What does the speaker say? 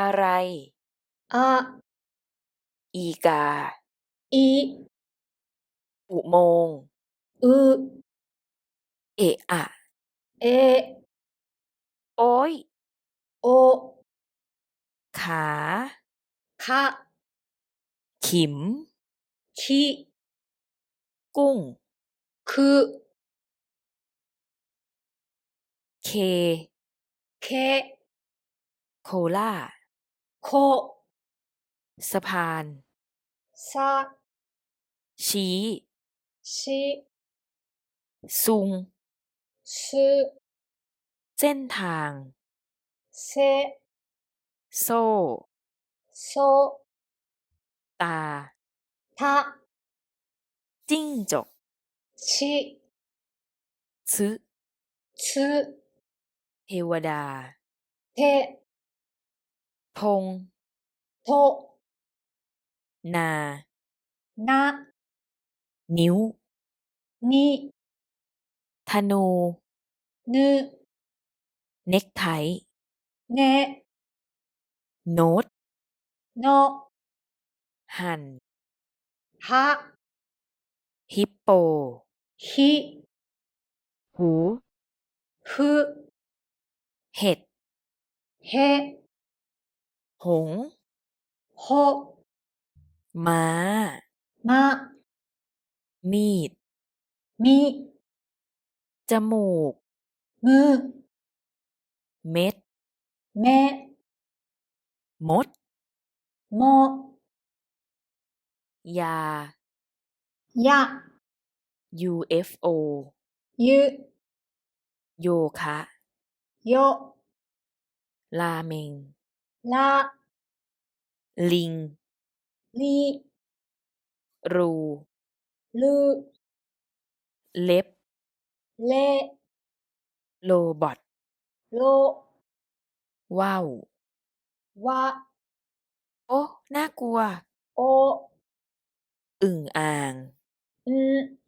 อะไร อะอีกา อีอุโมงค์อึเอะอะ เอ โอ๊ยโอ ขา คะขิมชิกุ้ง คือเค เค โคล่า โค สะพาน ซาชี้ ชิซุงชื่อเส้นทาง เซโซ่ โซตา ทะจิ้งจกชิซึชื่อเทวดา เท พง โทนานานิ้วนีธนู นึ เน็กไท เน โน้ต โน หั่น ฮะ ฮิปโป ฮิ หู ฮึ เห็ด เฮ หงส์โฮม้ามามีดมีจมูก มือเม็ดแม่มด โมยา ยะ UFO ยูโยคะ โย ราเมง ลาลิง ลีรูลูเล็บ เลโลบอทโลว่าววะ โอ้น่ากลัว โออึ่งอ่าง อืม